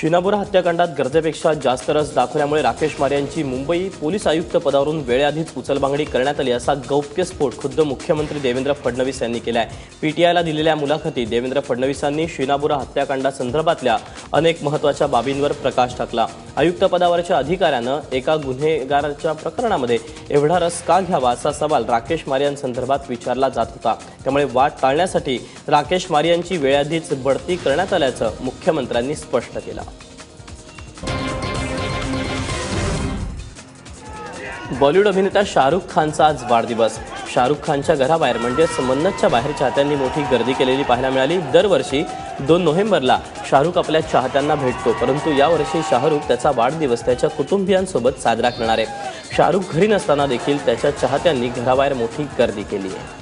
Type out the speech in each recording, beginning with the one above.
शिनापुरा हत्याकांडात गरजेपेक्षा जास्त रस दाखवल्यामुळे राकेश मारे यांची मुंबई पोलीस आयुक्त पदावरून वेळेआधीच उचलबांगडी करण्यात आली असा गौप्यस्फोट खुद्द मुख्यमंत्री देवेंद्र फडणवीस यांनी केला आहे पीटीआयला दिलेल्या मुलाखतीत देवेंद्र फडणवीसांनी शिनापुरा हत्याकांडासंदर्भातल्या अनेक महत्त्वाच्या बाबींवर प्रकाश टाकला. आयुक्त पदावरच्या अधिकाऱ्यानं एका गुन्हेगाराच्या प्रकरणामध्ये एवढा रस का घ्यावा असा सवाल राकेश मारियांसंदर्भात विचारला जात होता. त्यामुळे वाट टाळण्यासाठी राकेश मारियांची यांची बढती करण्यात आल्याचं मुख्यमंत्र्यांनी स्पष्ट केलं. बॉलिवूड अभिनेता शाहरुख खानचा आज वाढदिवस. शाहरुख खानच्या घराबाहेर म्हणजेच मन्नतच्या बाहेर चाहत्यांनी मोठी गर्दी केलेली पाहायला मिळाली. दरवर्षी दोन नोव्हेंबरला शाहरुख आपल्या चाहत्यांना भेटतो परंतु यावर्षी शाहरुख त्याचा वाढदिवस त्याच्या कुटुंबियांसोबत साजरा करणार आहे. शाहरुख घरी नसताना देखील त्याच्या चाहत्यांनी घराबाहेर मोठी गर्दी केली आहे.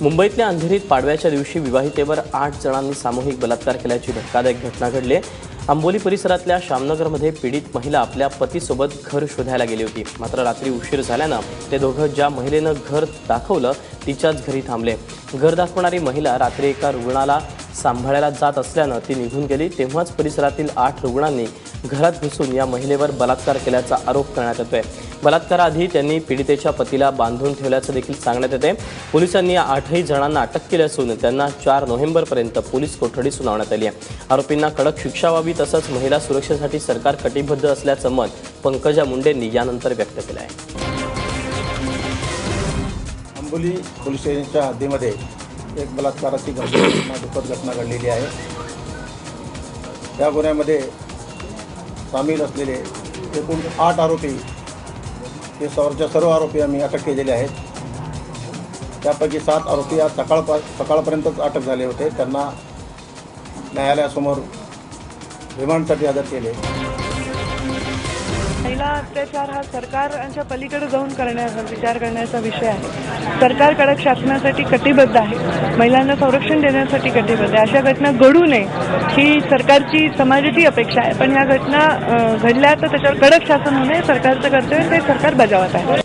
मुंबईतल्या अंधेरीत पाडव्याच्या दिवशी विवाहितेवर आठ जणांनी सामूहिक बलात्कार केल्याची धक्कादायक घटना घडली आहे. आंबोली परिसरातल्या श्यामनगरमध्ये पीडित महिला आपल्या पतीसोबत घर शोधायला गेली होती. मात्र रात्री उशीर झाल्यानं ते दोघं ज्या महिलेनं घर दाखवलं तिच्याच घरी थांबले. घर दाखवणारी महिला रात्री एका रुग्णाला सांभाळायला जात असल्यानं ती निघून गेली. तेव्हाच परिसरातील आठ रुग्णांनी घरात घुसून या महिलेवर बलात्कार केल्याचा आरोप करण्यात येतोय. बलात्काराआधी त्यांनी पीडितेच्या पतीला बांधून ठेवल्याचं देखील सांगण्यात येते पोलिसांनी या आठही जणांना अटक केली असून त्यांना चार नोव्हेंबरपर्यंत पोलीस कोठडी सुनावण्यात आली आहे. आरोपींना कडक शिक्षा व्हावी तसंच महिला सुरक्षेसाठी सरकार कटिबद्ध असल्याचं मत पंकजा मुंडेंनी यानंतर व्यक्त केलं आहे आंबोली पोलीस स्टेशनच्या हद्दीमध्ये एक बलात्काराची घटना दुःखद घटना घडलेली आहे. त्या गुन्ह्यामध्ये सामील असलेले एकूण आठ आरोपी हे सर्वच्या सर्व आरोपी आम्ही अटक केलेले आहेत. त्यापैकी सात आरोपी आज सकाळपा सकाळपर्यंतच अटक झाले होते. त्यांना न्यायालयासमोर रिमांडसाठी हजर केले. महिला अत्याचार हा सरकारच्या पलीकडे जाऊन करण्याचा विचार करण्याचा विषय आहे. सरकार कडक शासनासाठी कटिबद्ध आहे. महिलांना संरक्षण देण्यासाठी कटिबद्ध आहे. अशा घटना घडू नये ही सरकारची समाजाची अपेक्षा आहे. पण ह्या घटना घडल्या तर त्याच्यावर कडक शासन होणे सरकारचं कर्तव्य ते सरकार बजावत आहे.